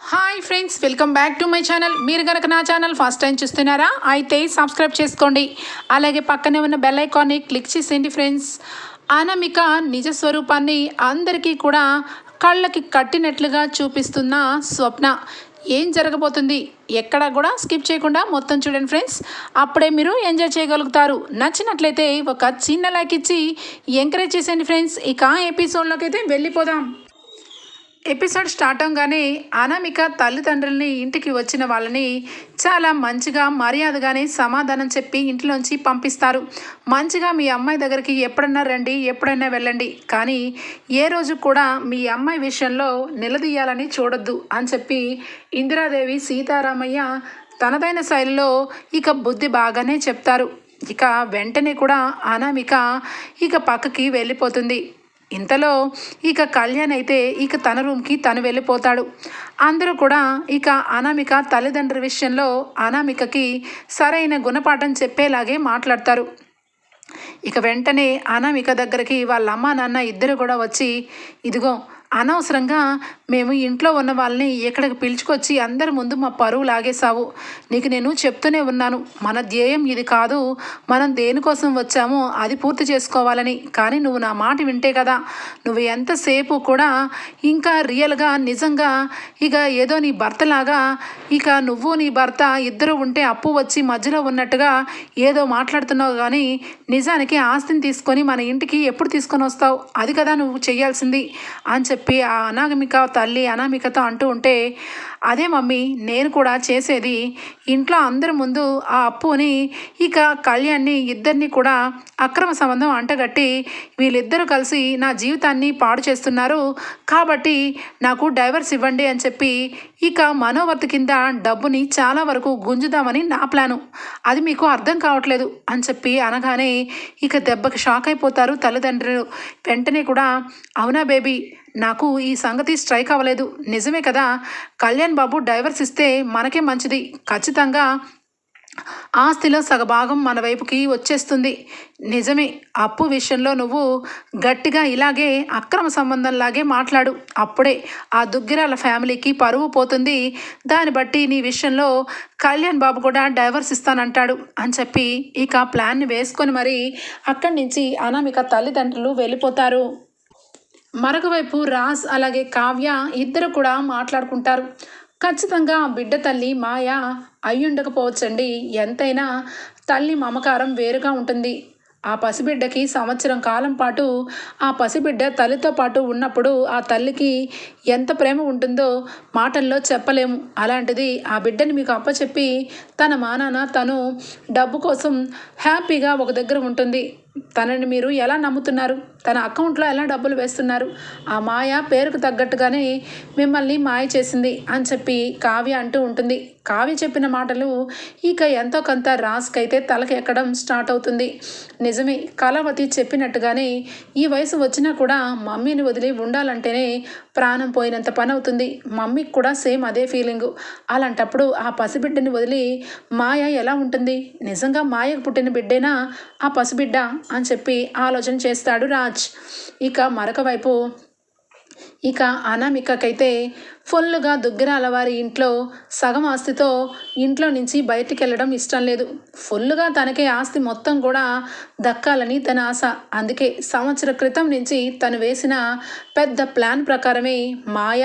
Hi friends welcome back to my channel మీరు కనుక నా ఛానల్ ఫస్ట్ టైం చూస్తున్నారా అయితే సబ్స్క్రైబ్ చేసుకోండి. అలాగే పక్కనే ఉన్న బెల్ ఐకాన్ని క్లిక్ చేసేయండి ఫ్రెండ్స్ అనామిక నిజ స్వరూపాన్ని అందరికీ కూడా కళ్ళకి కట్టినట్లుగా చూపిస్తున్న స్వప్న. ఏం జరగబోతుంది? ఎక్కడా కూడా స్కిప్ చేయకుండా మొత్తం చూడండి ఫ్రెండ్స్ అప్పుడే మీరు ఎంజాయ్ చేయగలుగుతారు. నచ్చినట్లయితే ఒక చిన్న లైక్ ఇచ్చి ఎంకరేజ్ చేసేయండి ఫ్రెండ్స్ ఇక ఎపిసోడ్లోకి అయితే వెళ్ళిపోదాం. ఎపిసోడ్ స్టార్ట్ అవగానే అనామిక తల్లిదండ్రుల్ని ఇంటికి వచ్చిన వాళ్ళని చాలా మంచిగా మర్యాదగానే సమాధానం చెప్పి ఇంట్లోంచి పంపిస్తారు. మంచిగా మీ అమ్మాయి దగ్గరికి ఎప్పుడన్నా రండి ఎప్పుడైనా వెళ్ళండి. కానీ ఏ రోజు కూడా మీ అమ్మాయి విషయంలో నిలదీయాలని చూడొద్దు అని చెప్పి ఇందిరాదేవి సీతారామయ్య తనదైన శైలిలో ఇక బుద్ధి బాగానే చెప్తారు. ఇక వెంటనే కూడా అనామిక ఇక పక్కకి వెళ్ళిపోతుంది. ఇంతలో ఇక కళ్యాణ్ అయితే ఇక తన రూమ్కి తను వెళ్ళిపోతాడు. అందరూ కూడా ఇక అనామిక తల్లిదండ్రుల విషయంలో అనామికకి సరైన గుణపాఠం చెప్పేలాగే మాట్లాడతారు. ఇక వెంటనే అనామిక దగ్గరికి వాళ్ళ అమ్మ నాన్న ఇద్దరు కూడా వచ్చి ఇదిగో అనవసరంగా మేము ఇంట్లో ఉన్న వాళ్ళని ఇక్కడికి పిలుచుకొచ్చి అందరి ముందు మా పరువు లాగేశావు. నీకు నేను చెప్తూనే ఉన్నాను. మన ధ్యేయం ఇది కాదు. మనం దేనికోసం వచ్చామో అది పూర్తి చేసుకోవాలని. కానీ నువ్వు నా మాట వింటే కదా. నువ్వు ఎంతసేపు కూడా ఇంకా రియల్గా నిజంగా ఇక ఏదో నీ భర్తలాగా ఇక నువ్వు నీ భర్త ఇద్దరు ఉంటే అప్పు వచ్చి మధ్యలో ఉన్నట్టుగా ఏదో మాట్లాడుతున్నావు కానీ నిజానికి ఆస్తిని తీసుకొని మన ఇంటికి ఎప్పుడు తీసుకొని వస్తావు? అది కదా నువ్వు చేయాల్సింది అని చెప్పి చెప్పి ఆ అనామిక తల్లి అనామికతో అంటూ ఉంటే అదే మమ్మీ నేను కూడా చేసేది ఇంట్లో అందరి ముందు ఆ అప్పుని ఇక కళ్యాణ్ని ఇద్దరిని కూడా అక్రమ సంబంధం అంటగట్టి వీళ్ళిద్దరూ కలిసి నా జీవితాన్ని పాడు చేస్తున్నారు. కాబట్టి నాకు డైవర్స్ ఇవ్వండి అని చెప్పి ఇక మనోవర్తి కింద డబ్బుని చాలా వరకు గుంజుదామని నా ప్లాను. అది మీకు అర్థం కావట్లేదు అని చెప్పి అనగానే ఇక దెబ్బకి షాక్ అయిపోతారు తల్లిదండ్రులు. వెంటనే కూడా అవునా బేబీ నాకు ఈ సంగతి స్ట్రైక్ అవ్వలేదు. నిజమే కదా? కళ్యాణ్ బాబు డైవర్స్ ఇస్తే మనకే మంచిది. ఖచ్చితంగా ఆస్తిలో సగభాగం మన వైపుకి వచ్చేస్తుంది. నిజమే. అప్పు విషయంలో నువ్వు గట్టిగా ఇలాగే అక్రమ సంబంధంలాగే మాట్లాడు. అప్పుడే ఆ దుగ్గిరాల ఫ్యామిలీకి పరువు పోతుంది. దాన్ని బట్టి నీ విషయంలో కళ్యాణ్ బాబు కూడా డైవర్స్ ఇస్తానంటాడు అని చెప్పి ఇక ప్లాన్ని వేసుకొని మరి అక్కడి నుంచి అనామిక తల్లిదండ్రులు వెళ్ళిపోతారు. మరొక వైపు రాజ్ అలాగే కావ్య ఇద్దరు కూడా మాట్లాడుకుంటారు. ఖచ్చితంగా ఆ బిడ్డ తల్లి మాయ అయ్యుండకపోవచ్చండి. ఎంతైనా తల్లి మమకారం వేరుగా ఉంటుంది. ఆ పసిబిడ్డకి సంవత్సరం కాలం పాటు ఆ పసిబిడ్డ తల్లితో పాటు ఉన్నప్పుడు ఆ తల్లికి ఎంత ప్రేమ ఉంటుందో మాటల్లో చెప్పలేము. అలాంటిది ఆ బిడ్డని మీకు అప్పచెప్పి తన మానాన తను డబ్బు కోసం హ్యాపీగా ఒక దగ్గర ఉంటుంది. తనని మీరు ఎలా నమ్ముతున్నారు? తన అకౌంట్లో ఎలా డబ్బులు వేస్తున్నారు? ఆ మాయ పేరుకు తగ్గట్టుగానే మిమ్మల్ని మాయ చేసింది అని చెప్పి కావ్య అంటూ ఉంటుంది. కావ్య చెప్పిన మాటలు ఇక ఎంతో కొంత రాసుకైతే తలకి ఎక్కడం స్టార్ట్ అవుతుంది. నిజమే కళావతి చెప్పినట్టుగానే ఈ వయసు వచ్చినా కూడా మమ్మీని వదిలి ఉండాలంటేనే ప్రాణం పోయినంత పని అవుతుంది మమ్మీకి కూడా సేమ్ అదే ఫీలింగు. అలాంటప్పుడు ఆ పసిబిడ్డని వదిలి మాయ ఎలా ఉంటుంది? నిజంగా మాయకు పుట్టిన బిడ్డేనా? ఆ పసిబిడ్డ? అని చెప్పి ఆలోచన చేస్తాడు రాజ్. ఇక మరొక వైపు ఇక అనామికకైతే ఫుల్గా దుగ్గిరాల వారి ఇంట్లో సగం ఆస్తితో ఇంట్లో నుంచి బయటికి వెళ్ళడం ఇష్టం లేదు. ఫుల్గా తనకే ఆస్తి మొత్తం కూడా దక్కాలని తన ఆశ. అందుకే సంవత్సర క్రితం నుంచి తను వేసిన పెద్ద ప్లాన్ ప్రకారమే మాయ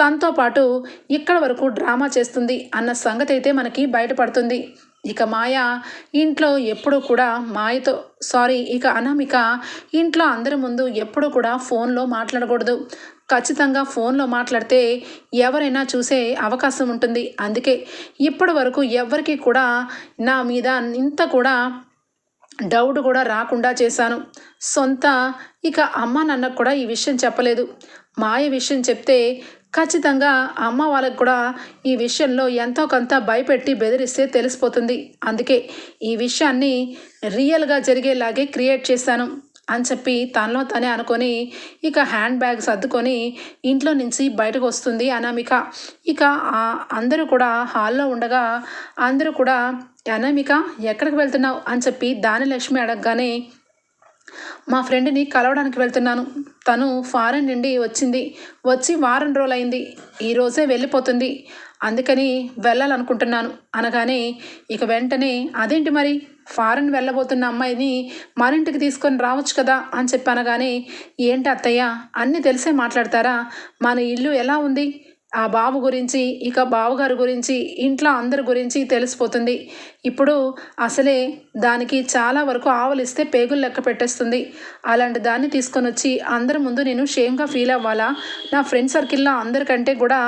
తనతో పాటు ఇక్కడ వరకు డ్రామా చేస్తుంది అన్న సంగతి అయితే మనకి బయటపడుతుంది. ఇక మాయ ఇంట్లో ఎప్పుడూ కూడా మాయతో సారీ ఇక అనామిక ఇంట్లో అందరి ముందు ఎప్పుడూ కూడా ఫోన్లో మాట్లాడకూడదు. ఖచ్చితంగా ఫోన్లో మాట్లాడితే ఎవరైనా చూసే అవకాశం ఉంటుంది. అందుకే ఇప్పటి వరకు ఎవరికి కూడా నా మీద ఇంత కూడా డౌట్ కూడా రాకుండా చేశాను. సొంత ఇక అమ్మ నాన్నకు కూడా ఈ విషయం చెప్పలేదు. మాయ విషయం చెప్తే ఖచ్చితంగా అమ్మ వాళ్ళకు కూడా ఈ విషయంలో ఎంతో కొంత భయపెట్టి బెదిరిస్తే తెలిసిపోతుంది. అందుకే ఈ విషయాన్ని రియల్గా జరిగేలాగే క్రియేట్ చేశాను. అని చెప్పి తనలో తనే అనుకొని ఇక హ్యాండ్ బ్యాగ్ సర్దుకొని ఇంట్లో నుంచి బయటకు వస్తుంది అనామిక. ఇక అందరూ కూడా హాల్లో ఉండగా అందరూ కూడా అనామిక ఎక్కడికి వెళ్తున్నావు? అని చెప్పి దానిలక్ష్మి అడగగానే మా ఫ్రెండ్ని కలవడానికి వెళ్తున్నాను. తను ఫారెన్ నుండి వచ్చింది. వచ్చి వారం రోజులైంది. ఈరోజే వెళ్ళిపోతుంది. అందుకని వెళ్ళాలనుకుంటున్నాను. అనగానే ఇక వెంటనే అదేంటి మరి? ఫారెన్ వెళ్ళబోతున్న అమ్మాయిని మన ఇంటికి తీసుకొని రావచ్చు కదా అని చెప్పాను కానీ ఏంటి అత్తయ్య అన్నీ తెలిసే మాట్లాడతారా? మన ఇల్లు ఎలా ఉంది? ఆ బాబు గురించి ఇక బావగారు గురించి ఇంట్లో అందరి గురించి తెలిసిపోతుంది. ఇప్పుడు అసలే దానికి చాలా వరకు ఆవలిస్తే పేగులు లెక్క పెట్టేస్తుంది. అలాంటి దాన్ని తీసుకొని వచ్చి అందరి ముందు నేను షేమ్గా ఫీల్ అవ్వాలా? నా ఫ్రెండ్ సర్కిల్లో అందరికంటే కూడా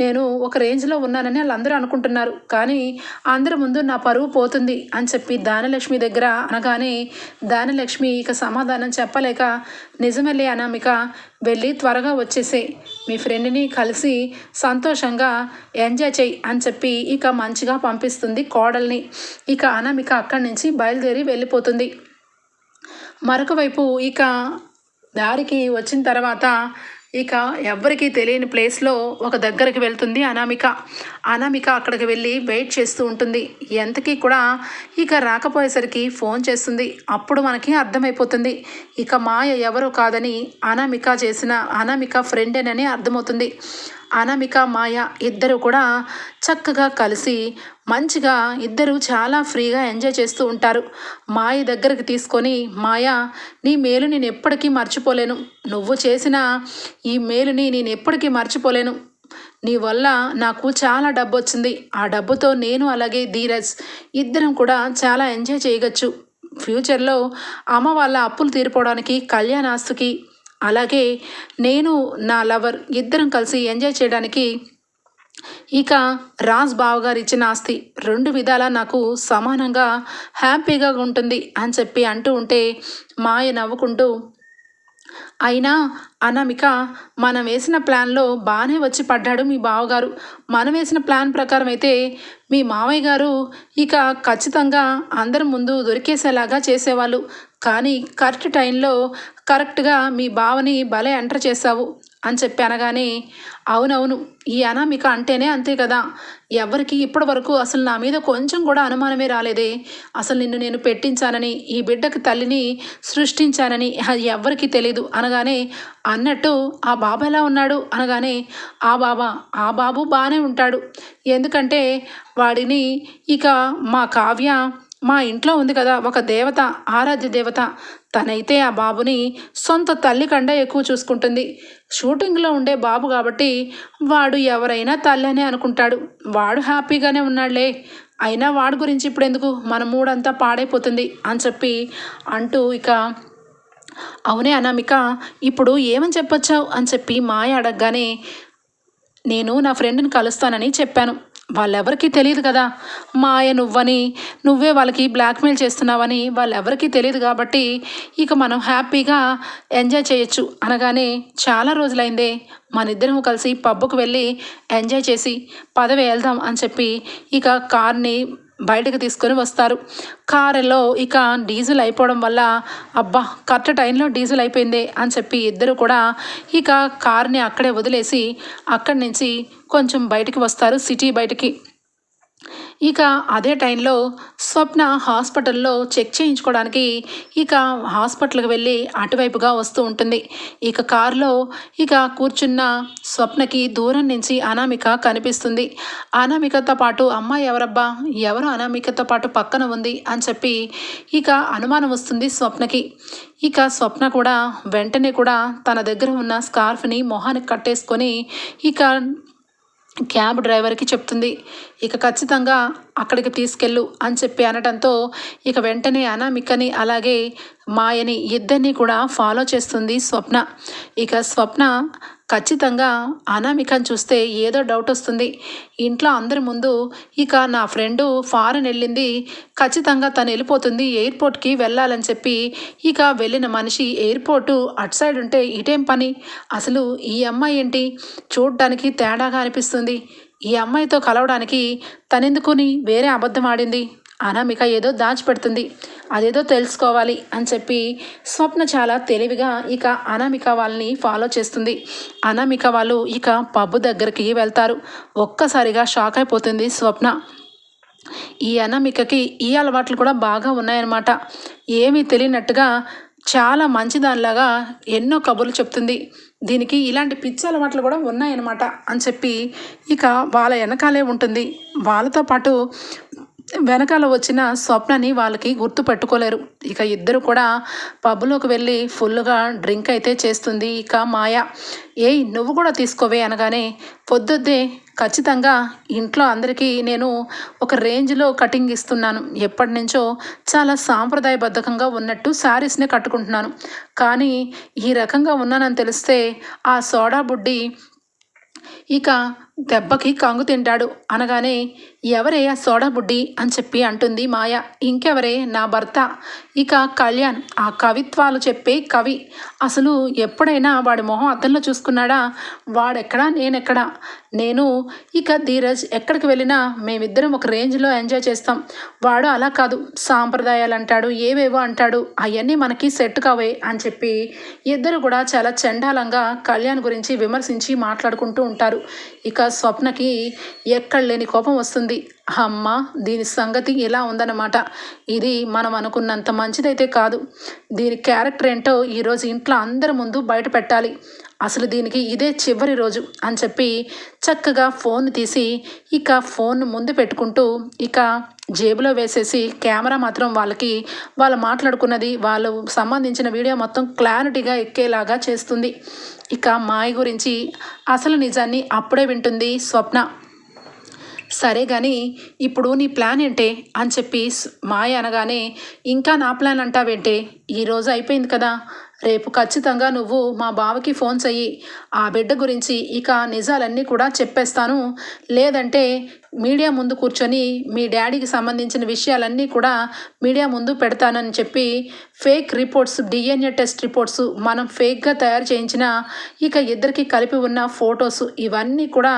నేను ఒక రేంజ్లో ఉన్నానని వాళ్ళందరూ అనుకుంటున్నారు. కానీ అందరి ముందు నా పరువు పోతుంది అని చెప్పి దానలక్ష్మి దగ్గర అనగానే దానలక్ష్మి ఇక సమాధానం చెప్పలేక నిజమల్లే అనామిక వెళ్ళి త్వరగా వచ్చేసేయి. మీ ఫ్రెండ్ని కలిసి సంతోషంగా ఎంజాయ్ చెయ్యి అని చెప్పి ఇక మంచిగా పంపిస్తుంది కోడల్ని. ఇక అనామిక అక్కడి నుంచి బయలుదేరి వెళ్ళిపోతుంది. మరొక వైపు ఇక దారికి వచ్చిన తర్వాత ఇక ఎవ్వరికీ తెలియని ప్లేస్లో ఒక దగ్గరికి వెళ్తుంది అనామిక. అనామిక అక్కడికి వెళ్ళి వెయిట్ చేస్తూ ఉంటుంది. ఎంతకీ కూడా ఇక రాకపోయేసరికి ఫోన్ చేస్తుంది. అప్పుడు మనకి అర్థమైపోతుంది. ఇక మాయ ఎవరు కాదని అనామిక చేసిన అనామిక ఫ్రెండేనని అర్థమవుతుంది. అనామిక మాయ ఇద్దరు కూడా చక్కగా కలిసి మంచిగా ఇద్దరు చాలా ఫ్రీగా ఎంజాయ్ చేస్తూ ఉంటారు. మాయ దగ్గరికి తీసుకొని మాయ నీ మేలు నేను ఎప్పటికీ మర్చిపోలేను. నువ్వు చేసిన ఈ మేలుని నేను ఎప్పటికీ మర్చిపోలేను. నీ వల్ల నాకు చాలా డబ్బు వచ్చింది ఆ డబ్బుతో నేను అలాగే ధీరజ్. ఇద్దరం కూడా చాలా ఎంజాయ్ చేయవచ్చు ఫ్యూచర్లో అమ్మ వాళ్ళ అప్పులు తీరిపోవడానికి కళ్యాణాస్తుకి అలాగే నేను నా లవర్ ఇద్దరం కలిసి ఎంజాయ్ చేయడానికి ఇక రాజ్ బావగారు ఇచ్చిన ఆస్తి రెండు విధాలా నాకు సమానంగా హ్యాపీగా ఉంటుంది అని చెప్పి అంటూ ఉంటే మాయ నవ్వుకుంటూ అయినా అనామిక మనం వేసిన ప్లాన్లో బాగానే వచ్చి పడ్డాడు మీ బావగారు. మనం వేసిన ప్లాన్ ప్రకారం అయితే మీ మావయ్య గారు ఇక ఖచ్చితంగా అందరి ముందు దొరికేసేలాగా చేసేవాళ్ళు. కానీ కరెక్ట్ టైంలో కరెక్ట్గా మీ బావని భలే ఎంటర్ చేశావు అని చెప్పి అనగానే అవునవును ఈ అనామిక అంటేనే అంతే కదా. ఎవరికి ఇప్పటి వరకు అసలు నా మీద కొంచెం కూడా అనుమానమే రాలేదే. అసలు నిన్ను నేను పెట్టించానని ఈ బిడ్డకి తల్లిని సృష్టించానని అది ఎవ్వరికీ తెలీదు. అనగానే అన్నట్టు ఆ బాబా ఎలా ఉన్నాడు? అనగానే ఆ బాబా ఆ బాబు బాగానే ఉంటాడు. ఎందుకంటే వాడిని ఇక మా కావ్య మా ఇంట్లో ఉంది కదా ఒక దేవత ఆరాధ్య దేవత. తనైతే ఆ బాబుని సొంత తల్లి కంటే ఎక్కువ చూసుకుంటుంది. షూటింగ్లో ఉండే బాబు కాబట్టి వాడు ఎవరైనా తల్లి అనే అనుకుంటాడు. వాడు హ్యాపీగానే ఉన్నాడులే. అయినా వాడి గురించి ఇప్పుడు ఎందుకు? మన మూడంతా పాడైపోతుంది అని చెప్పి అంటూ ఇక అవునే అనామిక ఇప్పుడు ఏమని చెప్పొచ్చావు? అని చెప్పి మాయ అడగగానే నేను నా ఫ్రెండ్ని కలుస్తానని చెప్పాను. వాళ్ళెవరికీ తెలియదు కదా? మాయ నువ్వని నువ్వే వాళ్ళకి బ్లాక్మెయిల్ చేస్తున్నావని వాళ్ళెవరికీ తెలియదు కాబట్టి ఇక మనం హ్యాపీగా ఎంజాయ్ చేయొచ్చు అనగానే చాలా రోజులైందే. మన ఇద్దరం కలిసి పబ్బుకు వెళ్ళి ఎంజాయ్ చేసి పదవి వెళ్దాం అని చెప్పి ఇక కార్ని బయటకు తీసుకొని వస్తారు. కారులో ఇక డీజిల్ అయిపోవడం వల్ల అబ్బా కరెక్ట్ టైంలో డీజిల్ అయిపోయింది అని చెప్పి ఇద్దరు కూడా ఇక కార్ని అక్కడే వదిలేసి అక్కడి నుంచి కొంచెం బయటికి వస్తారు సిటీ బయటికి. ఇక అదే టైంలో స్వప్న హాస్పిటల్లో చెక్ చేయించుకోవడానికి ఇక హాస్పిటల్కి వెళ్ళి అటువైపుగా వస్తూ ఉంటుంది. ఇక కారులో ఇక కూర్చున్న స్వప్నకి దూరం నుంచి అనామిక కనిపిస్తుంది. అనామికతో పాటు అమ్మాయి ఎవరబ్బా? ఎవరు అనామికతో పాటు పక్కన ఉంది? అని చెప్పి ఇక అనుమానం వస్తుంది స్వప్నకి. ఇక స్వప్న కూడా వెంటనే కూడా తన దగ్గర ఉన్న స్కార్ఫ్ని మొహానికి కట్టేసుకొని ఇక క్యాబ్ డ్రైవర్కి చెప్తుంది ఇక ఖచ్చితంగా అక్కడికి తీసుకెళ్ళు అని చెప్పి అనడంతో ఇక వెంటనే అనామికని అలాగే మాయని ఇద్దరిని కూడా ఫాలో చేస్తుంది స్వప్న. ఇక స్వప్న ఖచ్చితంగా అనామికని చూస్తే ఏదో డౌట్ వస్తుంది. ఇంట్లో అందరి ముందు ఇక నా ఫ్రెండు ఫారెన్ వెళ్ళింది. ఖచ్చితంగా తను వెళ్ళిపోతుంది ఎయిర్పోర్ట్కి వెళ్ళాలని చెప్పి ఇక వెళ్ళిన మనిషి ఎయిర్పోర్టు అటు సైడ్ ఉంటే ఇటేం పని? అసలు ఈ అమ్మాయి ఏంటి? చూడడానికి తేడాగా అనిపిస్తుంది. ఈ అమ్మాయితో కలవడానికి తనెందుకుని వేరే అబద్ధం ఆడింది? అనామిక ఏదో దాచిపెడుతుంది. అదేదో తెలుసుకోవాలి అని చెప్పి స్వప్న చాలా తెలివిగా ఇక అనామిక వాళ్ళని ఫాలో చేస్తుంది. అనామిక వాళ్ళు ఇక పబ్బు దగ్గరికి వెళ్తారు. ఒక్కసారిగా షాక్ అయిపోతుంది స్వప్న. ఈ అనామికకి ఈ అలవాట్లు కూడా బాగా ఉన్నాయన్నమాట. ఏమీ తెలియనట్టుగా చాలా మంచిదానిలాగా ఎన్నో కబుర్లు చెప్తుంది. దీనికి ఇలాంటి పిచ్చి అలవాట్లు కూడా ఉన్నాయన్నమాట అని చెప్పి ఇక వాళ్ళ వెనకాలే ఉంటుంది. వాళ్ళతో పాటు వెనకాల వచ్చిన స్వప్నని వాళ్ళకి గుర్తు పెట్టుకోలేరు ఇక ఇద్దరు కూడా పబ్లోకి వెళ్ళి ఫుల్గా డ్రింక్ అయితే చేస్తుంది. ఇక మాయ ఏయ్ నువ్వు కూడా తీసుకోవే అనగానే పొద్దుద్దే ఖచ్చితంగా ఇంట్లో అందరికీ నేను ఒక రేంజ్లో కటింగ్ ఇస్తున్నాను. ఎప్పటి నుంచో చాలా సాంప్రదాయబద్ధకంగా ఉన్నట్టు శారీస్నే కట్టుకుంటున్నాను. కానీ ఈ రకంగా ఉన్నానని తెలిస్తే ఆ సోడా బుడ్డి ఇక దెబ్బకి కంగు తింటాడు. అనగానే ఎవరే ఆ సోడా బుడ్డి అని చెప్పి అంటుంది మాయ. ఇంకెవరే? నా భర్త. ఇక కళ్యాణ్ ఆ కవిత్వాలు చెప్పే కవి. అసలు ఎప్పుడైనా వాడి మొహం అద్దంలో చూసుకున్నాడా? వాడెక్కడా? నేనెక్కడా? నేను ఇక ధీరజ్ ఎక్కడికి వెళ్ళినా మేమిద్దరం ఒక రేంజ్లో ఎంజాయ్ చేస్తాం. వాడు అలా కాదు. సాంప్రదాయాలు అంటాడు ఏవేవో అంటాడు. అవన్నీ మనకి సెట్ కావే అని చెప్పి ఇద్దరు కూడా చాలా చండాలంగా కళ్యాణ్ గురించి విమర్శించి మాట్లాడుకుంటూ ఉంటారు. ఇక స్వప్నకి ఎక్కడ లేని కోపం వస్తుంది. అమ్మ దీని సంగతి ఇలా ఉందన్నమాట. ఇది మనం అనుకున్నంత మంచిదైతే కాదు. దీని క్యారెక్టర్ ఏంటో ఈరోజు ఇంట్లో అందరి ముందు బయట పెట్టాలి. అసలు దీనికి ఇదే చివరి రోజు అని చెప్పి చక్కగా ఫోన్ తీసి ఇక ఫోన్ ముందు పెట్టుకుంటూ ఇక జేబులో వేసేసి కెమెరా మాత్రం వాళ్ళకి వాళ్ళు మాట్లాడుకున్నది వాళ్ళు సంబంధించిన వీడియో మొత్తం క్లారిటీగా ఎక్కేలాగా చేస్తుంది. ఇక మాయ గురించి అసలు నిజాన్ని అప్పుడే వింటుంది స్వప్న. సరే కానీ ఇప్పుడు నీ ప్లాన్ ఏంటే? అని చెప్పి మాయ అనగానే ఇంకా నా ప్లాన్ అంటావేంటే? ఈరోజు అయిపోయింది కదా. రేపు ఖచ్చితంగా నువ్వు మా బావకి ఫోన్ చెయ్యి. ఆ బిడ్డ గురించి ఇక నిజాలన్నీ కూడా చెప్పేస్తాను. లేదంటే మీడియా ముందు కూర్చొని మీ డాడీకి సంబంధించిన విషయాలన్నీ కూడా మీడియా ముందు పెడతానని చెప్పి fake reports DNA test reports మనం ఫేక్గా తయారు చేయించిన ఇక ఇద్దరికి కలిపి ఉన్న ఫొటోస్ ఇవన్నీ కూడా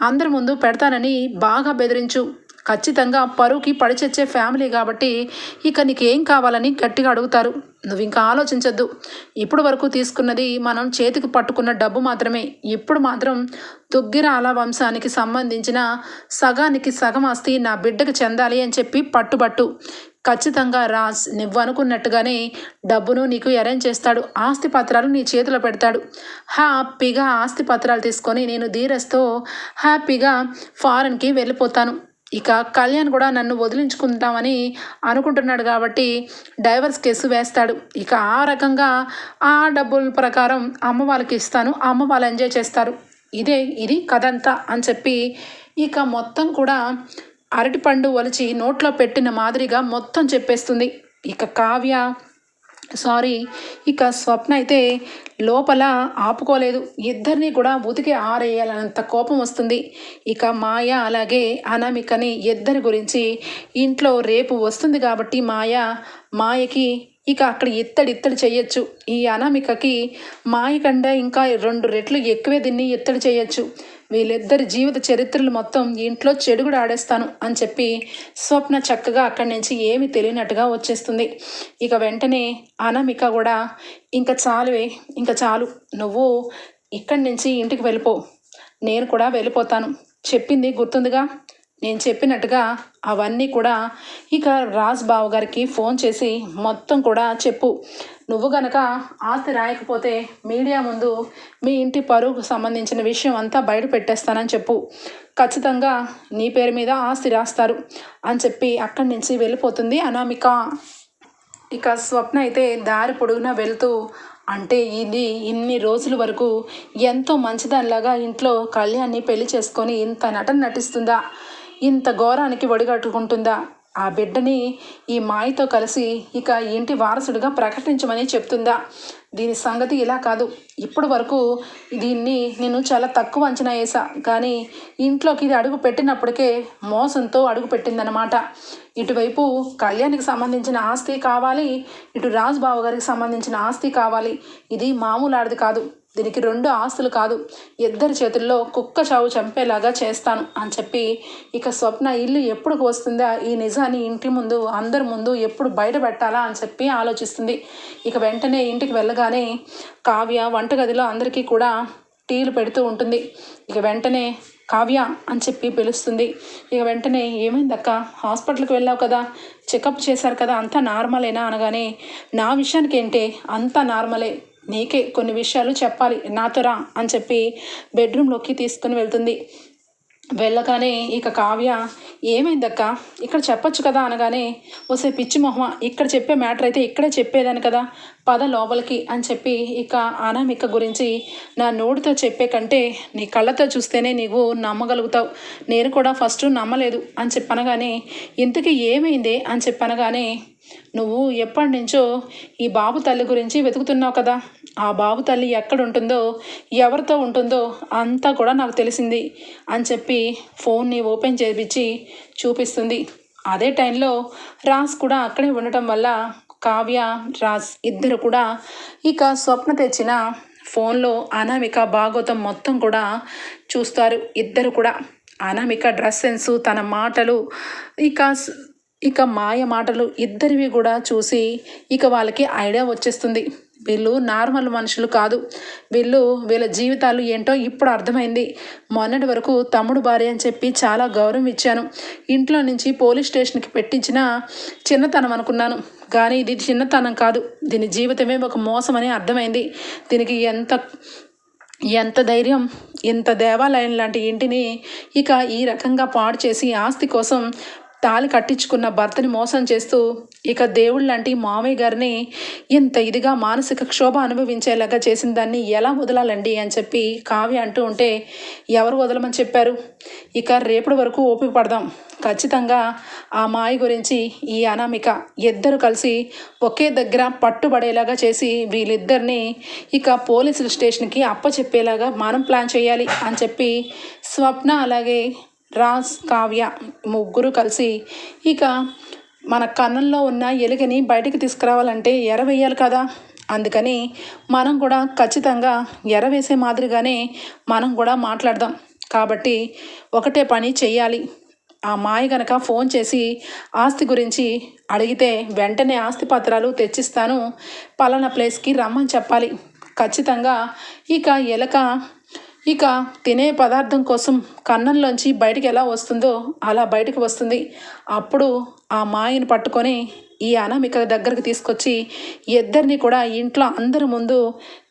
అందరి ముందు పెడతానని బాగా బెదిరించు. ఖచ్చితంగా పరువుకి పడిచచ్చే ఫ్యామిలీ కాబట్టి ఇక నీకేం కావాలని గట్టిగా అడుగుతారు. నువ్వు ఇంకా ఆలోచించొద్దు. ఇప్పుడు వరకు తీసుకున్నది మనం చేతికి పట్టుకున్న డబ్బు మాత్రమే. ఇప్పుడు మాత్రం దుగ్గిరాల వంశానికి సంబంధించిన సగానికి సగం ఆస్తి నా బిడ్డకు చెందాలి అని చెప్పి పట్టుబట్టు. ఖచ్చితంగా రాజ్ నువ్వు అనుకున్నట్టుగానే డబ్బును నీకు అరేంజ్ చేస్తాడు. ఆస్తి పత్రాలు నీ చేతిలో పెడతాడు. హ్యాపీగా ఆస్తి పత్రాలు తీసుకొని నేను ధీరస్తో హ్యాపీగా ఫారెన్కి వెళ్ళిపోతాను. ఇక కళ్యాణ్ కూడా నన్ను వదిలించుకుంటామని అనుకుంటున్నాడు కాబట్టి డైవర్స్ కేసు వేస్తాడు. ఇక ఆ రకంగా ఆ డబ్బుల ప్రకారం అమ్మ వాళ్ళకి ఇస్తాను అమ్మ వాళ్ళు ఎంజాయ్ చేస్తారు. ఇదే ఇది కథంతా అని చెప్పి ఇక మొత్తం కూడా అరటిపండు ఒలిచి నోట్లో పెట్టిన మాదిరిగా మొత్తం చెప్పేస్తుంది. ఇక కావ్య సారీ ఇక స్వప్న అయితే లోపల ఆపుకోలేదు. ఇద్దరిని కూడా ఉతికి ఆరేయాలన్నంత కోపం వస్తుంది. ఇక మాయ అలాగే అనామికని ఇద్దరి గురించి ఇంట్లో రేపు వస్తుంది కాబట్టి మాయ మాయకి ఇక అక్కడ ఇత్తడి ఇత్తడి చేయొచ్చు. ఈ అనామికకి మాయ కంటే ఇంకా రెండు రెట్లు ఎక్కువే దీన్ని ఇత్తడి చేయొచ్చు. వీళ్ళిద్దరి జీవిత చరిత్రలు మొత్తం ఇంట్లో చెడు కూడా ఆడేస్తాను అని చెప్పి స్వప్న చక్కగా అక్కడి నుంచి ఏమి తెలియనట్టుగా వచ్చేస్తుంది. ఇక వెంటనే అనామిక కూడా ఇంకా చాలువే ఇంకా చాలు నువ్వు ఇక్కడి నుంచి ఇంటికి వెళ్ళిపో నేను కూడా వెళ్ళిపోతాను. చెప్పింది గుర్తుందిగా? నేను చెప్పినట్టుగా అవన్నీ కూడా ఇక రాజ్ బావ గారికి ఫోన్ చేసి మొత్తం కూడా చెప్పు. నువ్వు గనక ఆస్తి రాయకపోతే మీడియా ముందు మీ ఇంటి పరువుకు సంబంధించిన విషయం అంతా బయట పెట్టేస్తానని చెప్పు. ఖచ్చితంగా నీ పేరు మీద ఆస్తి రాస్తారు అని చెప్పి అక్కడి నుంచి వెళ్ళిపోతుంది అనామిక. ఇక స్వప్న అయితే దారి పొడుగునా వెళ్తూ అంటే ఇది ఇన్ని రోజుల వరకు ఎంతో మంచిదానిలాగా ఇంట్లో కళ్యాణ్ని పెళ్ళి చేసుకొని ఇంత నటన నటిస్తుందా? ఇంత ఘోరానికి ఒడిగట్టుకుంటుందా? ఆ బిడ్డని ఈ మాయతో కలిసి ఇక ఇంటి వారసుడిగా ప్రకటించమని చెప్తుందా? దీని సంగతి ఇలా కాదు. ఇప్పటి వరకు దీన్ని నేను చాలా తక్కువ అంచనా వేసా కానీ ఇంట్లోకి ఇది అడుగు పెట్టినప్పటికే మోసంతో అడుగు పెట్టిందనమాట ఇటువైపు కళ్యాణ్కి సంబంధించిన ఆస్తి కావాలి ఇటు రాజ్బాబు గారికి సంబంధించిన ఆస్తి కావాలి. ఇది మామూలు ఆడది కాదు. దీనికి రెండు ఆస్తులు కాదు ఇద్దరి చేతుల్లో కుక్క చావు చంపేలాగా చేస్తాను అని చెప్పి ఇక స్వప్న ఇల్లు ఎప్పుడు వస్తుందా ఈ నిజాన్ని ఇంటి ముందు అందరి ముందు ఎప్పుడు బయట పెట్టాలా అని చెప్పి ఆలోచిస్తుంది. ఇక వెంటనే ఇంటికి వెళ్ళగానే కావ్య వంటగదిలో అందరికీ కూడా టీలు పెడుతూ ఉంటుంది. ఇక వెంటనే కావ్య అని చెప్పి పిలుస్తుంది. ఇక వెంటనే ఏమైందక్క హాస్పిటల్కి వెళ్ళావు కదా చెకప్ చేశారు కదా అంతా నార్మలేనా అనగానే నా విషయానికి ఏంటే అంతా నార్మలే. నీకే కొన్ని విషయాలు చెప్పాలి. నాతో రా అని చెప్పి బెడ్రూమ్లోకి తీసుకుని వెళ్తుంది. వెళ్ళగానే ఇక కావ్య ఏమైందక్క? ఇక్కడ చెప్పొచ్చు కదా? అనగానే ఓసే పిచ్చి మొహమ ఇక్కడ చెప్పే మ్యాటర్ అయితే ఇక్కడే చెప్పేదాన్ని కదా. పద లోపలికి అని చెప్పి ఇక అనామిక గురించి నా నోటితో చెప్పే కంటే నీ కళ్ళతో చూస్తేనే నీవు నమ్మగలుగుతావు. నేను కూడా ఫస్ట్ నమ్మలేదు అని చెప్పనగానే ఇంతకీ ఏమైంది? అని చెప్పనగానే నువ్వు ఎప్పటి నుంచో ఈ బాబు తల్లి గురించి వెతుకుతున్నావు కదా. ఆ బాబు తల్లి ఎక్కడ ఉంటుందో ఎవరితో ఉంటుందో అంతా కూడా నాకు తెలిసింది అని చెప్పి ఫోన్ని ఓపెన్ చేపించి చూపిస్తుంది. అదే టైంలో రాజ్ కూడా అక్కడే ఉండటం వల్ల కావ్య రాజ్ ఇద్దరు కూడా ఇక స్వప్న తెచ్చిన ఫోన్లో అనామిక భాగోతం మొత్తం కూడా చూస్తారు. ఇద్దరు కూడా అనామిక డ్రెస్ సెన్సు తన మాటలు ఇక ఇక మాయ మాటలు ఇద్దరివి కూడా చూసి ఇక వాళ్ళకి ఐడియా వచ్చేస్తుంది. వీళ్ళు నార్మల్ మనుషులు కాదు. వీళ్ళు వీళ్ళ జీవితాలు ఏంటో ఇప్పుడు అర్థమైంది. మొన్నటి వరకు తమ్ముడు భార్య అని చెప్పి చాలా గౌరవం ఇచ్చాను. ఇంట్లో నుంచి పోలీస్ స్టేషన్కి పెట్టించిన చిన్నతనం అనుకున్నాను. కానీ ఇది చిన్నతనం కాదు. దీని జీవితమే ఒక మోసం అని అర్థమైంది. దీనికి ఎంత ఎంత ధైర్యం ఇంత దేవాలయం లాంటి ఇంటిని ఇక ఈ రకంగా పాడు చేసి ఆస్తి కోసం తాళి కట్టించుకున్న భర్తని మోసం చేస్తూ ఇక దేవుళ్ళ లాంటి మామయ్య గారిని ఇంత ఇదిగా మానసిక క్షోభ అనుభవించేలాగా చేసిన దాన్ని ఎలా వదలాలండి అని చెప్పి కావ్య అంటూ ఉంటే ఎవరు వదలమని చెప్పారు? ఇక రేపటి వరకు ఓపిక పడదాం. ఖచ్చితంగా ఆ మాయ గురించి ఈ అనామిక ఇద్దరు కలిసి ఒకే దగ్గర పట్టుబడేలాగా చేసి వీళ్ళిద్దరిని ఇక పోలీసుల స్టేషన్కి అప్పచెప్పేలాగా మనం ప్లాన్ చేయాలి అని చెప్పి స్వప్న అలాగే రాజ్ కావ్య ముగ్గురు కలిసి ఇక మన కన్నంలో ఉన్న ఎలుకని బయటికి తీసుకురావాలంటే ఎర వేయాలి కదా. అందుకని మనం కూడా ఖచ్చితంగా ఎర వేసే మాదిరిగానే మనం కూడా మాట్లాడదాం. కాబట్టి ఒకటే పని చెయ్యాలి. ఆ మాయ గనక ఫోన్ చేసి ఆస్తి గురించి అడిగితే వెంటనే ఆస్తి పత్రాలు తెచ్చిస్తాను. పలానా ప్లేస్కి రమ్మని చెప్పాలి. ఖచ్చితంగా ఇక ఎలక ఇక తినే పదార్థం కోసం కన్నంలోంచి బయటికి ఎలా వస్తుందో అలా బయటకు వస్తుంది. అప్పుడు ఆ మాయను పట్టుకొని ఈ అనామిక దగ్గరికి తీసుకొచ్చి ఇద్దరిని కూడా ఇంట్లో అందరి ముందు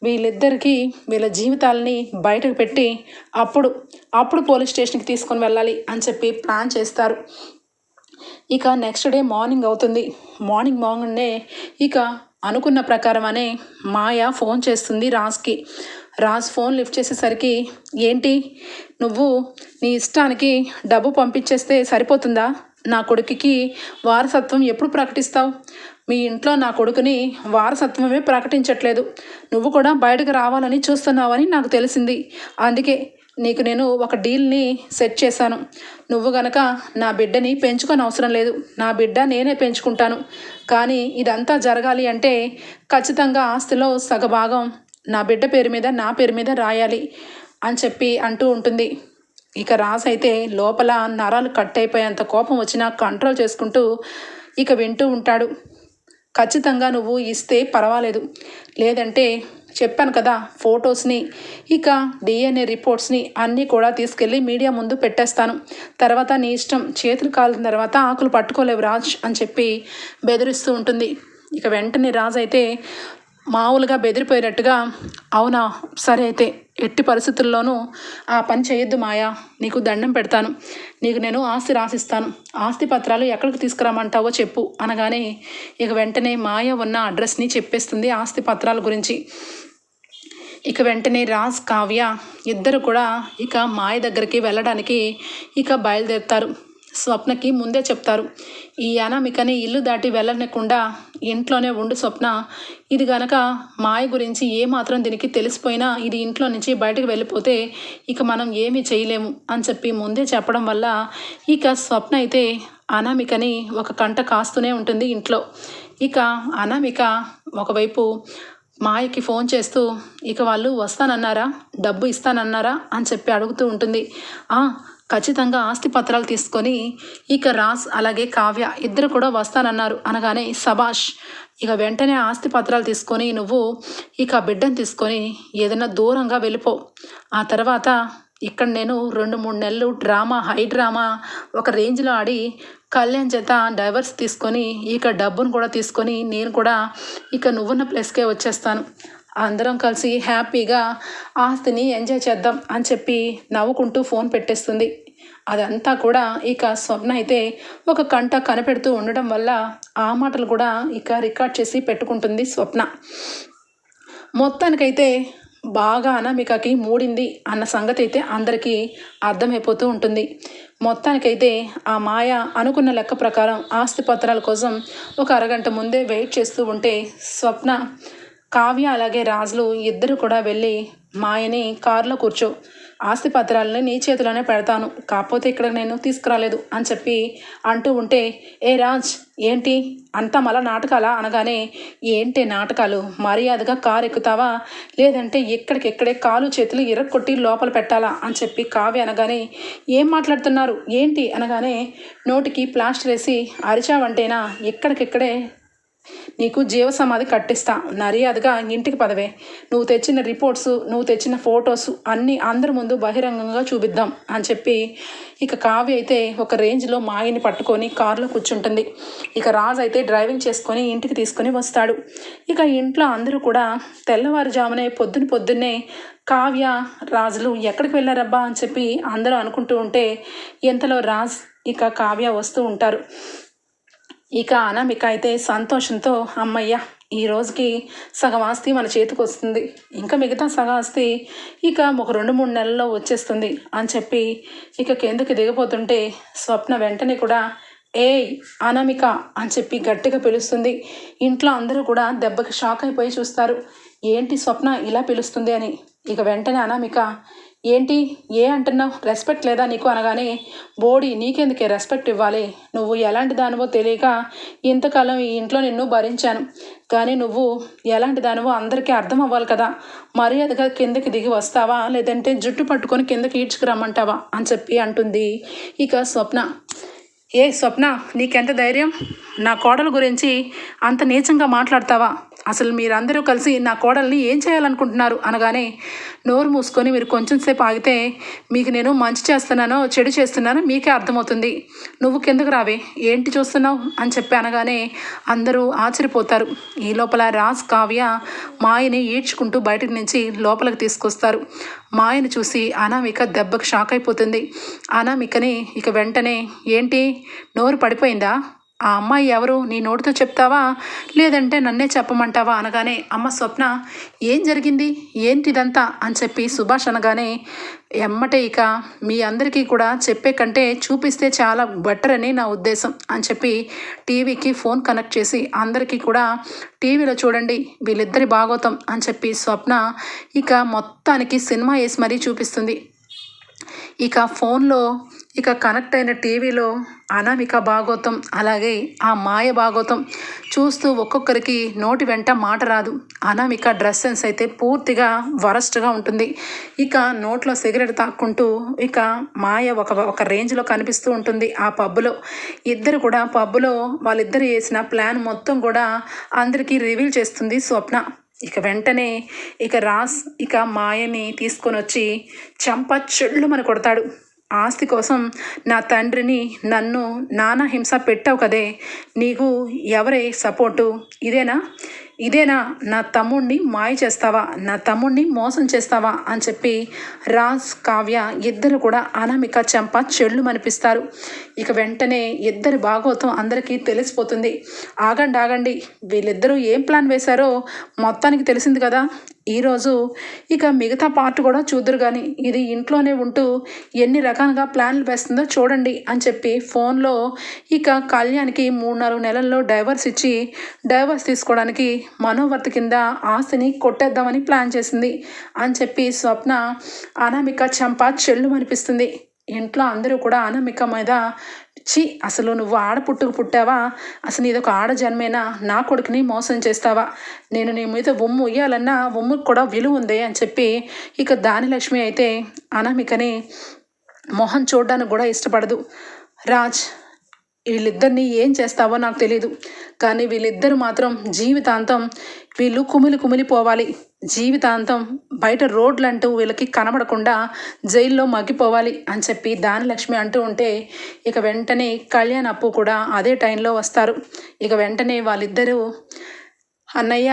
వీళ్ళిద్దరికీ వీళ్ళ జీవితాలని బయటకు పెట్టి అప్పుడు అప్పుడు పోలీస్ స్టేషన్కి తీసుకొని వెళ్ళాలి అని చెప్పి ప్లాన్ చేస్తారు. ఇక నెక్స్ట్ డే మార్నింగ్ అవుతుంది. మార్నింగ్ మార్నింగ్నే ఇక అనుకున్న ప్రకారం అనే మాయ ఫోన్ చేస్తుంది రాజ్కి రాజ్ ఫోన్ లిఫ్ట్ చేసేసరికి ఏంటి? నువ్వు నీ ఇష్టానికి డబ్బు పంపించేస్తే సరిపోతుందా? నా కొడుకుకి వారసత్వం ఎప్పుడు ప్రకటిస్తావు? మీ ఇంట్లో నా కొడుకుని వారసత్వమే ప్రకటించట్లేదు. నువ్వు కూడా బయటకు రావాలని చూస్తున్నావని నాకు తెలిసింది. అందుకే నీకు నేను ఒక డీల్ని సెట్ చేశాను. నువ్వు గనక నా బిడ్డని పెంచుకొని అవసరం లేదు. నా బిడ్డ నేనే పెంచుకుంటాను. కానీ ఇదంతా జరగాలి అంటే ఖచ్చితంగా ఆస్తిలో సగభాగం నా బిడ్డ పేరు మీద నా పేరు మీద రాయాలి అని చెప్పి అంటూ ఉంటుంది. ఇక రాస్ అయితే లోపల నరాలు కట్ అయిపోయేంత కోపం వచ్చినా కంట్రోల్ చేసుకుంటూ ఇక వింటూ ఉంటాడు. ఖచ్చితంగా నువ్వు ఇస్తే పర్వాలేదు. లేదంటే చెప్పాను కదా ఫొటోస్ని ఇక డిఎన్ఏ రిపోర్ట్స్ని అన్నీ కూడా తీసుకెళ్ళి మీడియా ముందు పెట్టేస్తాను. తర్వాత నీ ఇష్టం చేతులు కాలిన తర్వాత ఆకులు పట్టుకోలేవు రాజ్ అని చెప్పి బెదిరిస్తూ ఉంటుంది. ఇక వెంటనే రాజు అయితే మామూలుగా బెదిరిపోయినట్టుగా అవునా? సరే అయితే ఎట్టి పరిస్థితుల్లోనూ ఆ పని చేయొద్దు మాయా. నీకు దండం పెడతాను. నీకు నేను ఆస్తి రాసిస్తాను. ఆస్తి పత్రాలు ఎక్కడికి తీసుకురామంటావో చెప్పు అనగానే ఇక వెంటనే మాయ ఉన్న అడ్రస్ని చెప్పేస్తుంది ఆస్తి పత్రాల గురించి. ఇక వెంటనే రాజ్ కావ్య ఇద్దరు కూడా ఇక మాయ దగ్గరికి వెళ్ళడానికి ఇక బయలుదేరుతారు. స్వప్నకి ముందే చెప్తారు. ఈ అనామికని ఇల్లు దాటి వెళ్ళనకుండా ఇంట్లోనే ఉండు స్వప్న. ఇది గనక మాయ గురించి ఏమాత్రం దీనికి తెలిసిపోయినా ఇది ఇంట్లో నుంచి బయటకు వెళ్ళిపోతే ఇక మనం ఏమీ చేయలేము అని చెప్పి ముందే చెప్పడం వల్ల ఇక స్వప్న అయితే అనామికని ఒక కంట కాస్తూనే ఉంటుంది ఇంట్లో. ఇక అనామిక ఒకవైపు మాయకి ఫోన్ చేస్తూ ఇక వాళ్ళు వస్తానన్నారా? డబ్బు ఇస్తానన్నారా? అని చెప్పి అడుగుతూ ఉంటుంది. ఖచ్చితంగా ఆస్తి పత్రాలు తీసుకొని ఇక రాస్ అలాగే కావ్య ఇద్దరు కూడా వస్తానన్నారు అనగానే సభాష్ ఇక వెంటనే ఆస్తి పత్రాలు తీసుకొని నువ్వు ఇక బిడ్డను తీసుకొని ఏదైనా దూరంగా వెళ్ళిపో. ఆ తర్వాత ఇక్కడ నేను రెండు మూడు నెలలు డ్రామా హై డ్రామా ఒక రేంజ్లో ఆడి కళ్యాణ్ చేత డైవర్స్ తీసుకొని ఇక డబ్బును కూడా తీసుకొని నేను కూడా ఇక నువ్వున్న ప్లేస్కే వచ్చేస్తాను. అందరం కలిసి హ్యాపీగా ఆస్తిని ఎంజాయ్ చేద్దాం అని చెప్పి నవ్వుకుంటూ ఫోన్ పెట్టేస్తుంది. అదంతా కూడా ఇక స్వప్న అయితే ఒక కంట కనిపెడుతూ ఉండడం వల్ల ఆ మాటలు కూడా ఇక రికార్డ్ చేసి పెట్టుకుంటుంది స్వప్న. మొత్తానికైతే బాగా అనామికకి మూడింది అన్న సంగతి అయితే అందరికీ అర్థమైపోతూ ఉంటుంది. మొత్తానికైతే ఆ మాయ అనుకున్న లెక్క ప్రకారం ఆస్తి పత్రాల కోసం ఒక అరగంట ముందే వెయిట్ చేస్తూ ఉంటే స్వప్న కావ్య అలాగే రాజులు ఇద్దరు కూడా వెళ్ళి మాయని కారులో కూర్చో. ఆస్తి పత్రాలని నీ చేతిలోనే పెడతాను. కాకపోతే ఇక్కడ నేను తీసుకురాలేదు అని చెప్పి అంటూ ఉంటే ఏ రాజ్ ఏంటి? అంతా మళ్ళా నాటకాలా? అనగానే ఏంటి నాటకాలు? మర్యాదగా కారు ఎక్కుతావా? లేదంటే ఎక్కడికెక్కడే కాలు చేతులు ఇరక్కొట్టి లోపల పెట్టాలా? అని చెప్పి కావ్య అనగానే ఏం మాట్లాడుతున్నారు? ఏంటి? అనగానే నోటికి ప్లాస్టర్ వేసి అరిచావంటేనా? ఎక్కడికెక్కడే నీకు జీవ సమాధి కట్టిస్తా. మర్యాదగా ఇంటికి పదవే. నువ్వు తెచ్చిన రిపోర్ట్స్ నువ్వు తెచ్చిన ఫొటోస్ అన్నీ అందరి ముందు బహిరంగంగా చూపిద్దాం అని చెప్పి ఇక కావ్య అయితే ఒక రేంజ్లో మాయని పట్టుకొని కారులో కూర్చుంటుంది. ఇక రాజు అయితే డ్రైవింగ్ చేసుకొని ఇంటికి తీసుకొని వస్తాడు. ఇక ఇంట్లో అందరూ కూడా తెల్లవారుజామునే పొద్దున పొద్దున్నే కావ్య రాజులు ఎక్కడికి వెళ్ళారబ్బా అని చెప్పి అందరూ అనుకుంటూ ఉంటే ఇంతలో రాజ్? ఇక కావ్య వస్తూ ఉంటారు. ఇక అనామిక అయితే సంతోషంతో అమ్మయ్య ఈ రోజుకి సగం ఆస్తి మన చేతికి వస్తుంది. ఇంకా మిగతా సగం ఆస్తి ఇక ఒక రెండు మూడు నెలల్లో వచ్చేస్తుంది అని చెప్పి ఇక కిందకి దిగిపోతుంటే స్వప్న వెంటనే కూడా ఏయ్ అనామిక అని చెప్పి గట్టిగా పిలుస్తుంది. ఇంట్లో అందరూ కూడా దెబ్బకి షాక్ అయిపోయి చూస్తారు. ఏంటి స్వప్న ఇలా పిలుస్తుంది అని ఇక వెంటనే అనామిక ఏంటి? ఏ అంటున్నావు? రెస్పెక్ట్ లేదా నీకు అనగానే బోడీ నీకెందుకే రెస్పెక్ట్ ఇవ్వాలి? నువ్వు ఎలాంటి దానివో తెలియక ఇంతకాలం ఈ ఇంట్లో నిన్ను భరించాను. కానీ నువ్వు ఎలాంటి దానివో అందరికీ అర్థం అవ్వాలి కదా. మర్యాదగా కిందకి దిగి వస్తావా? లేదంటే జుట్టు పట్టుకొని కిందకి ఈడ్చుకురమ్మంటావా? అని చెప్పి అంటుంది ఇక స్వప్న. ఏ స్వప్న నీకెంత ధైర్యం? నా కోడల గురించి అంత నీచంగా మాట్లాడతావా? అసలు మీరందరూ కలిసి నా కోడల్ని ఏం చేయాలనుకుంటున్నారు? అనగానే నోరు మూసుకొని మీరు కొంచెం సేపు ఆగితే మీకు నేను మంచి చేస్తున్నానో చెడు చేస్తున్నానో మీకే అర్థమవుతుంది. నువ్వు కిందకు రావే ఏంటి చూస్తున్నావు? అని చెప్పి అనగానే అందరూ ఆశ్చర్యపోతారు. ఈ లోపల రాజ్ కావ్య మాయని ఈడ్చుకుంటూ బయటకు నుంచి లోపలికి తీసుకొస్తారు. మాయను చూసి అనామిక దెబ్బకు షాక్ అయిపోతుంది. అనామికని ఇక వెంటనే ఏంటి? నోరు పడిపోయిందా? ఆ అమ్మాయి ఎవరు? నీ నోటితో చెప్తావా? లేదంటే నన్నే చెప్పమంటావా? అనగానే అమ్మ స్వప్న ఏం జరిగింది? ఏంటి ఇదంతా అని చెప్పి సుభాష్ అనగానే ఎమ్మటే ఇక మీ అందరికీ కూడా చెప్పే కంటే చూపిస్తే చాలా బెటర్ అని నా ఉద్దేశం అని చెప్పి టీవీకి ఫోన్ కనెక్ట్ చేసి అందరికీ కూడా టీవీలో చూడండి వీళ్ళిద్దరి భాగోతం అని చెప్పి స్వప్న ఇక మొత్తానికి సినిమా వేసి మరీ చూపిస్తుంది. ఇక ఫోన్లో ఇక కనెక్ట్ అయిన టీవీలో అనామిక భాగోతం అలాగే ఆ మాయ భాగోతం. చూస్తూ ఒక్కొక్కరికి నోటి వెంట మాట రాదు. అనామిక డ్రెస్ సెన్స్ అయితే పూర్తిగా వరస్ట్గా ఉంటుంది. ఇక నోట్లో సిగరెట్ తాక్కుంటూ ఇక మాయ ఒక ఒక రేంజ్లో కనిపిస్తూ ఉంటుంది ఆ పబ్బులో. ఇద్దరు కూడా పబ్బులో వాళ్ళిద్దరు వేసిన ప్లాన్ మొత్తం కూడా అందరికీ రివీల్ చేస్తుంది స్వప్న. ఇక వెంటనే ఇక రాస్ ఇక మాయని తీసుకొని వచ్చి చంప చెళ్ళు మన కొడతాడు. ఆస్తి కోసం నా తండ్రిని నన్ను నానా హింస పెట్టావు కదే. నీకు ఎవరే సపోర్టు? ఇదేనా? ఇదేనా? నా తమ్ముడిని మాయ చేస్తావా? నా తమ్ముడిని మోసం చేస్తావా? అని చెప్పి రాజ్ కావ్య ఇద్దరు కూడా అనామిక చెంప చెళ్ళు మనిపిస్తారు ఇక వెంటనే ఇద్దరు బాగోతం అందరికీ తెలిసిపోతుంది. ఆగండి ఆగండి. వీళ్ళిద్దరూ ఏం ప్లాన్ వేశారో మొత్తానికి తెలిసింది కదా. ఈరోజు ఇక మిగతా పార్ట్ కూడా చూద్దరు కానీ ఇది ఇంట్లోనే ఉంటూ ఎన్ని రకాలుగా ప్లాన్లు వేస్తుందో చూడండి అని చెప్పి ఫోన్లో ఇక కళ్యాణ్కి మూడు నాలుగు నెలల్లో డైవర్స్ ఇచ్చి డైవర్స్ తీసుకోవడానికి మనోవర్తి కింద ఆస్తిని కొట్టేద్దామని ప్లాన్ చేసింది అని చెప్పి స్వప్న అనామిక చంప చెల్లు అనిపిస్తుంది. ఇంట్లో అందరూ కూడా అనామిక మీద చి అసలు నువ్వు ఆడ పుట్టుకు పుట్టావా? అసలు ఇదొక ఆడ జన్మేనా? నా కొడుకుని మోసం చేస్తావా? నేను నీ మీద ఉమ్ము ఉయ్యాలన్నా ఉమ్ముకు కూడా విలువ ఉంది అని చెప్పి ఇక దానిలక్ష్మి అయితే అనామికని మొహం చూడడానికి కూడా ఇష్టపడదు. రాజ్ వీళ్ళిద్దరిని ఏం చేస్తావో నాకు తెలియదు కానీ వీళ్ళిద్దరు మాత్రం జీవితాంతం వీళ్ళు కుమిలి కుమిలిపోవాలి. జీవితాంతం బయట రోడ్లంటూ వీళ్ళకి కనబడకుండా జైల్లో మగ్గిపోవాలి అని చెప్పి దానలక్ష్మి అంటూ ఉంటే ఇక వెంటనే కళ్యాణ్ అప్పు కూడా అదే టైంలో వస్తారు. ఇక వెంటనే వాళ్ళిద్దరూ అన్నయ్య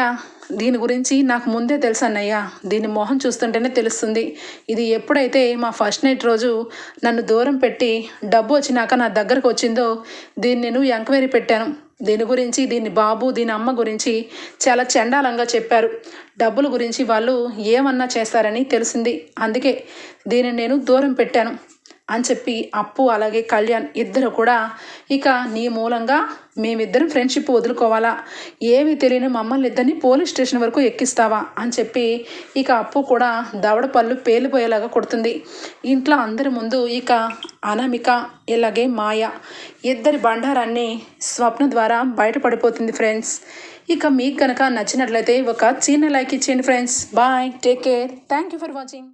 దీని గురించి నాకు ముందే తెలుసు అన్నయ్య. దీని మొహం చూస్తుంటేనే తెలుస్తుంది. ఇది ఎప్పుడైతే మా ఫస్ట్ నైట్ రోజు నన్ను దూరం పెట్టి డబ్బు వచ్చినాక నా దగ్గరకు వచ్చిందో దీన్ని నేను ఎంక్వైరీ పెట్టాను. దీని గురించి దీని బాబు దీని అమ్మ గురించి చాలా చండాలంగా చెప్పారు. డబ్బుల గురించి వాళ్ళు ఏమన్నా చేస్తారని తెలిసింది. అందుకే దీనిని నేను దూరం పెట్టాను. అని చెప్పి అప్పు అలాగే కళ్యాణ్ ఇద్దరు కూడా ఇక నీ మూలంగా మేమిద్దరం ఫ్రెండ్షిప్ వదులుకోవాలా? ఏమీ తెలియని మమ్మల్ని ఇద్దరిని పోలీస్ స్టేషన్ వరకు ఎక్కిస్తావా? అని చెప్పి ఇక అప్పు కూడా దవడ పళ్ళు పేలిపోయేలాగా కొడుతుంది. ఇంట్లో అందరి ముందు ఇక అనామిక ఇలాగే మాయ ఇద్దరి బండారాన్ని స్వప్న ద్వారా బయటపడిపోతుంది ఫ్రెండ్స్ ఇక మీకు కనుక నచ్చినట్లయితే ఒక చిన్న లైక్ ఇచ్చేయండి friends bye take care thank you for watching